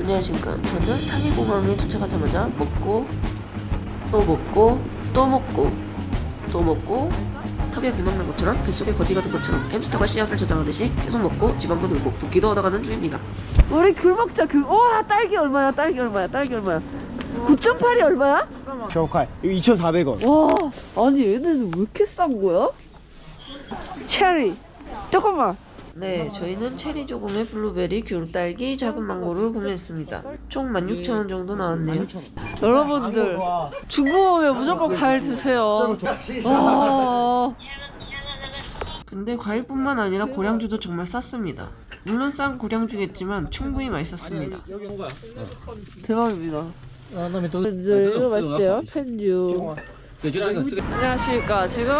안녕하십니까. 저는 상해공항에 도착하자마자 먹고 또 먹고 또 먹고 또 먹고 턱에 구멍난 것처럼 뱃속에 거지가 든 것처럼 햄스터가 씨앗을 저장하듯이 계속 먹고 지방도 늘고 붓기도 얻어가는 중입니다. 우리 귤 먹자 귤. 와 딸기 얼마야 딸기 얼마야 딸기 얼마야. 9.8이 얼마야? 셔칼 이거 2,400원 와 아니 얘네는 왜 이렇게 싼 거야? 체리 조금만 네, 저희는 체리 조금의 블루베리, 귤, 딸기, 작은 망고를 구매했습니다. 총 16,000원 정도 나왔네요. 여러분들 중국어면 무조건 과일 드세요. 와. 근데 과일뿐만 아니라 고량주도 정말 쌌습니다. 물론 싼 고량주겠지만 충분히 맛있었습니다. 대박입니다. 아, 네, 이거 맛있대요. 펜주. 네, 네, 안녕하십니까. 지금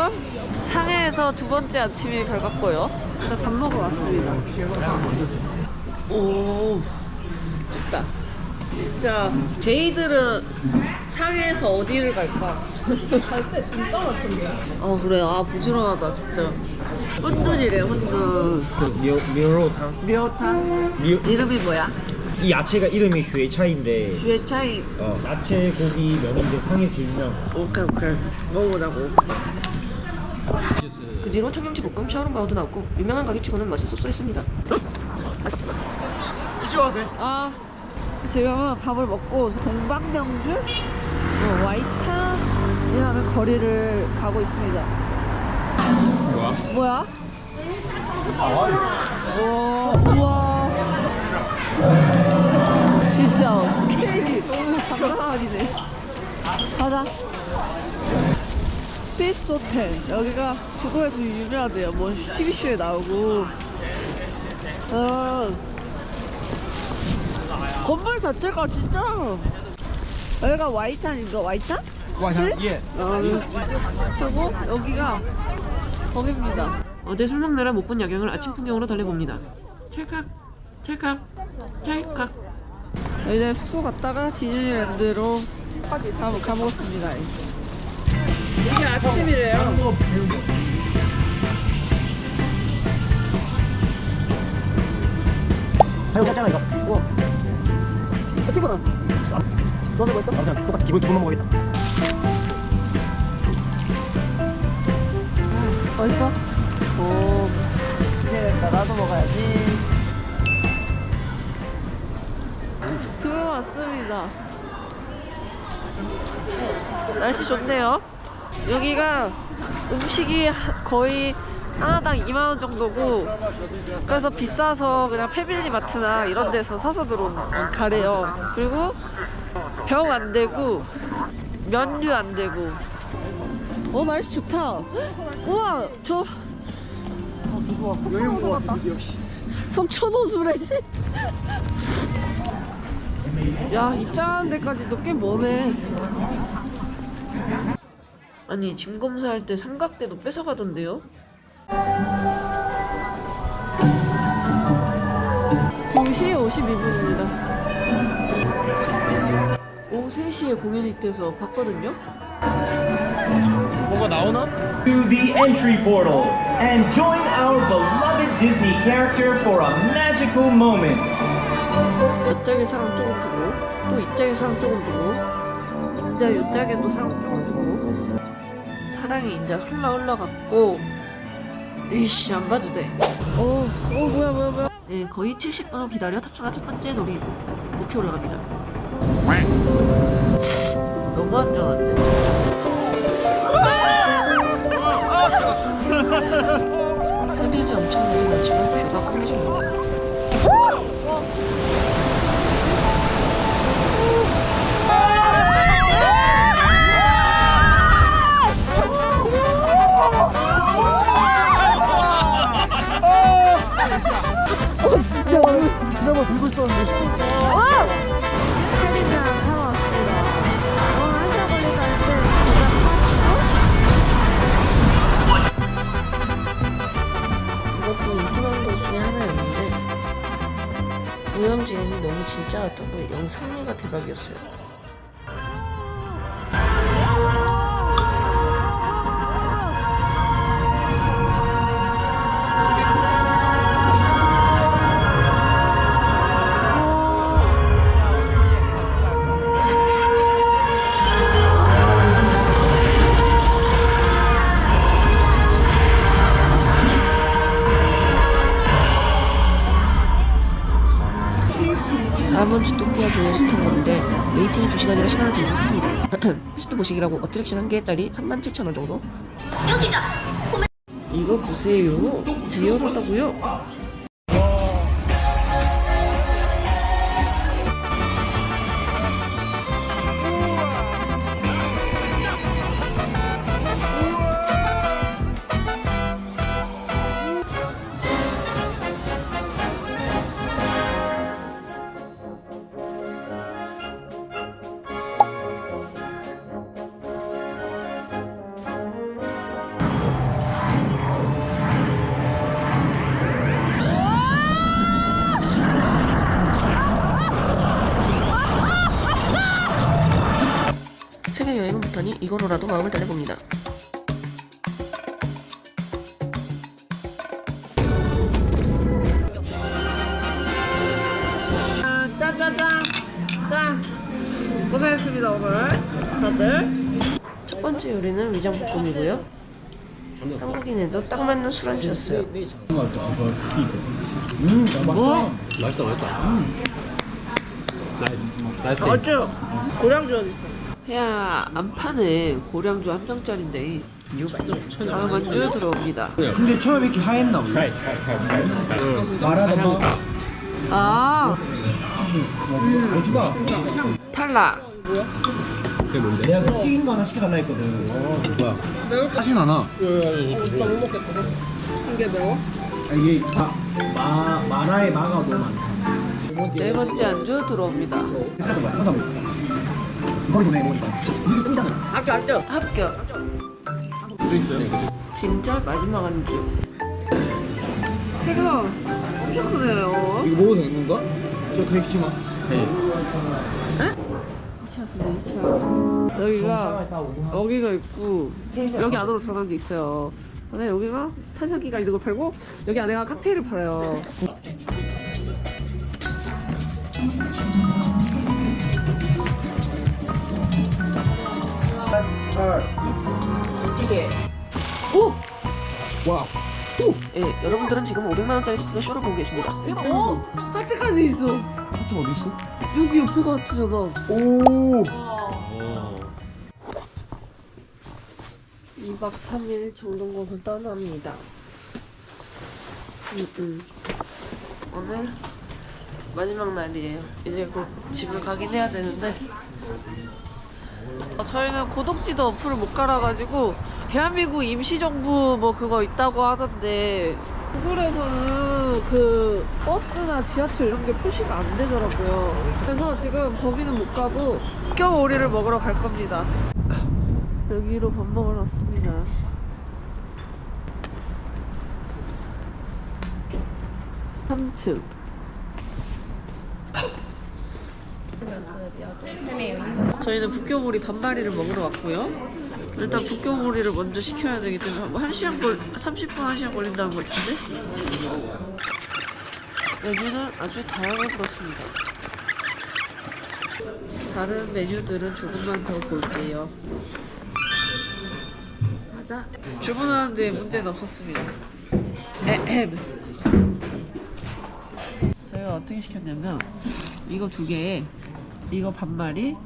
상해에서 두 번째 아침이 밝았고요. 밥 먹으러 왔습니다. 오, 춥다. 진짜 제이들은 상해에서 어디를 갈까? 갈 때 진짜 많던데. 아 그래, 아 부지런하다 진짜. 훈둔이래 훈둔. 그, 미어탕 미어탕? 이름이 뭐야? 이 야채가 이름이 슈에차인데 주의 차이. 어, 야채 고기 면인데 상해 질명 오케이 오케이. 먹어보자고. 그 뒤로 청경채 볶음 샤오롱바오도 나왔고 유명한 가게치고는 맛이 쏘쏘했습니다. 이쪽아 돼? 아 지금은 밥을 먹고 동방명주 어, 와이탄이라는 거리를 가고 있습니다. 뭐야? 뭐야? 와, 우와. 진짜 스케일이 너무 장난 아니네. 가자. 피스 호텔. 여기가 중국에서 유명하대요. 뭔 뭐 TV쇼에 나오고. 어. 건물 자체가 진짜. 여기가 와이탄인가? 와이탄? 와이탄? 예. 어, 그리고 여기가 거기입니다. 어제 술먹느라 못 본 야경을 아침 풍경으로 달래봅니다. 찰칵, 찰칵, 찰칵. 이제 숙소 갔다가 디즈니랜드로 가, 가보겠습니다. 이게 아침이래요. 하여 짜잖아 이거. 저 친구는? 너도 뭐 있어? 아, 그냥 똑같이 기본 기본만 먹겠다. 맛있어? 오. 기대된다 나도 먹어야지 들어왔습니다. 날씨 좋네요. 여기가 음식이 하- 거의 하나당 2만원 정도고 그래서 비싸서 그냥 패밀리 마트나 이런 데서 사서 들어온 가래요. 그리고 병 안 되고 면류 안 되고. 어 날씨 좋다. 우와 저 섬천호수래 야 입장하는 데까지도 꽤 머네 아니 짐 검사할 때 삼각대도 뺏어가던데요? 2시 52분입니다 오후 3시에 공연이 돼서 봤거든요 뭐가 나오나? to the entry portal and join our beloved Disney character for a magical moment. 저짝에 사람 조금 주고 또 이짝에 사람 조금 주고 인자 요짝에도 사람 조금 주고 사랑이 인자 흘러 흘러갔고 이씨 안 가도 돼. 어, 어 뭐야 뭐야 뭐야. 예, 거의 70분을 기다려 탑승한 첫 번째 놀이 목표 올라갑니다. 너무 안전한데. 스릴이 엄청 나진 않지만 뷰가 끝내줍 그나마 들고 있었는데 헬리랑 타고 왔습니다. 오늘 한사 걸리 갈때 고작 40분? 이것도 인기 많은 것 중에 하나였는데 오영재현이 너무 진짜 같다고 영상미가 대박이었어요. 주에스 통과인데 웨이팅이 2시간이라 시간을 더 늦었습니다. 시트 보시기라고 어트랙션 한 개짜리 37,000원 정도? 이거 보세요. 리얼하다고요? 세계 여행은 못하니 이거로라도 마음을 달래봅니다. 짜자잔 짠 고생했습니다 오늘 다들 첫 번째 요리는 위장볶음이고요 한국인에도 딱 맞는 술안주였어요 뭐? 맛있다 맛있다. 나이스. 나이스. 어쭈 고량주 있 어야 안 파네 고량주 한 병짜린데 다음 안주 들어옵니다 근데 처음에 이렇게 하였나 우리? 말하다 봐. 아 어디가? 탈락 내가 그 튀긴 거 하나 시켜달라 했거든. 뭐야? 맛이 나나? 아, 이게 마, 마 마라의 마가 너무 많다. 네 번째 안주 들어옵니다 하도 막 하다 보니까. 머리 좀 해보니까. 이게 땡잖아. 합격 합격 들어있어요. 진짜 마지막 안주 새가 엄청 크네요 이거 먹어도 되는 건가? 저 키지 마. 미쳤습니다 미쳐 여기가 여기가 있고 여기 안으로 들어가는 게 있어요 근데 여기가 탄산기가 있는 걸 팔고 여기 안에가 칵테일을 팔아요 예, 여러분들은 지금 500만 원짜리 제품의 쇼를 보고 계십니다 어? 하트까지 있어 하트 어디 있어? 여기 옆에가 하트잖아 오. 2박 3일 정동 곳을 떠납니다. 음, 음. 오늘 마지막 날이에요. 이제 곧 집을 가긴 해야 되는데 어, 저희는 고독지도 어플을 못 깔아가지고 대한민국 임시정부 뭐 그거 있다고 하던데 구글에서는 그 버스나 지하철 이런 게 표시가 안 되더라고요. 그래서 지금 거기는 못 가고 겨우 오리를 먹으러 갈 겁니다. 여기로 밥 먹으러 왔습니다. 삼층 저희는 북교오리 반마리를 먹으러 왔고요. 일단 북교오리를 먼저 시켜야 되기 때문에 뭐 1시간 걸, 30분 1시간 걸린다는 것 같은데? 메뉴는 아주 다양해 보였습니다. 다른 메뉴들은 조금만 더 볼게요. 하나 주문하는데 문제는 없었습니다. 에헴. 저희가 어떻게 시켰냐면 이거 두 개에 이거 반마리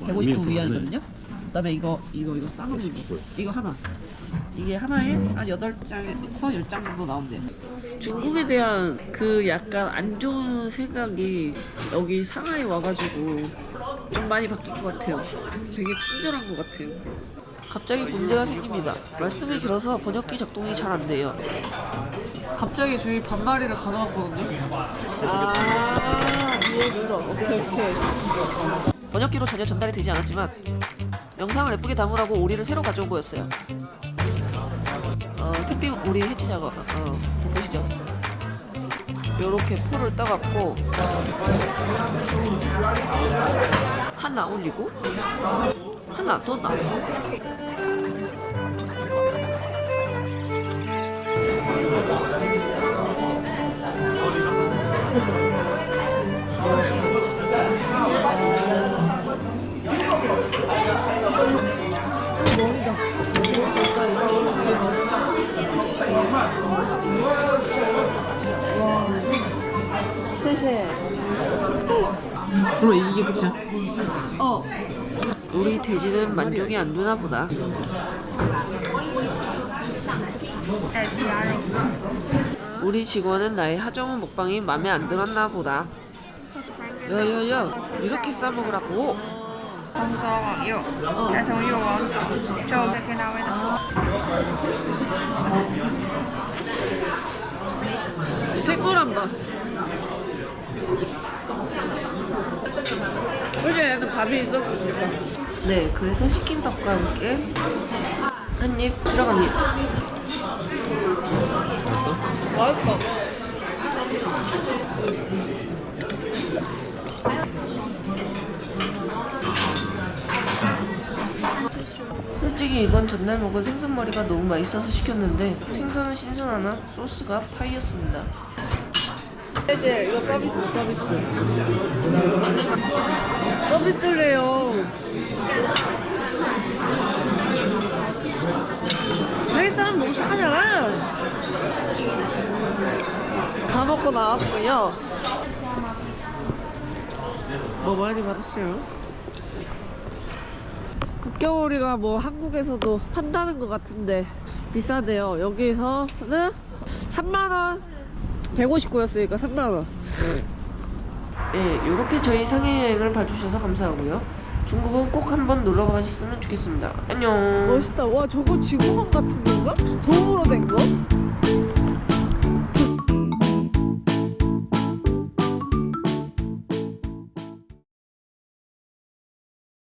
150분 위안이거든요. 그다음에 이거 이거 이거 쌍둥이 이거 하나 이게 하나에 한 8장에서 10장 정도 나온대요. 중국에 대한 그 약간 안 좋은 생각이 여기 상하이 와가지고 좀 많이 바뀐 것 같아요. 되게 친절한 것 같아요. 갑자기 문제가 생깁니다. 말씀이 길어서 번역기 작동이 잘 안 돼요. 갑자기 저희 반마리를 가져갔거든요. 아, 이해했어. 오케이, 오케이. 번역기로 전혀 전달이 되지 않았지만 영상을 예쁘게 담으라고 오리를 새로 가져온 거였어요. 어, 샛빛 오리 해치 작업. 어, 보시죠. 요렇게 포를 떠갖고 하나 올리고 하나 더 나. 설마 이게 끝이야? 어. 우리 돼지는 만족이 안 되나 보다. 우리 직원은 나의 하정우 먹방이 마음에 안 들었나 보다. 야야야, 이렇게 싸 먹으라고. 건성유, 자성유 원조, 저 이렇게 나와요. 태꾸란다. 그지 애들 밥이 있었으면 좋겠다. 네, 그래서 치킨밥과 함께 한 입 들어갑니다. 맛있다. 솔직히 이건 전날 먹은 생선머리가 너무 맛있어서 시켰는데 생선은 신선하나 소스가 파이였습니다. 사실 이거 서비스 서비스 서비스래요. 자기 사람 너무 착하잖아. 다 먹고 나왔고요. 뭐 많이 받았어요? 국겨오리가 뭐 한국에서도 판다는 것 같은데 비싸대요. 여기서는 3만 원. 159였으니까 3만 원. 네, 이렇게 저희 상해 여행을 봐주셔서 감사하고요. 중국은 꼭 한번 놀러 가셨으면 좋겠습니다. 안녕. 멋있다. 와 저거 지구본 같은 건가? 도움으로 된 거?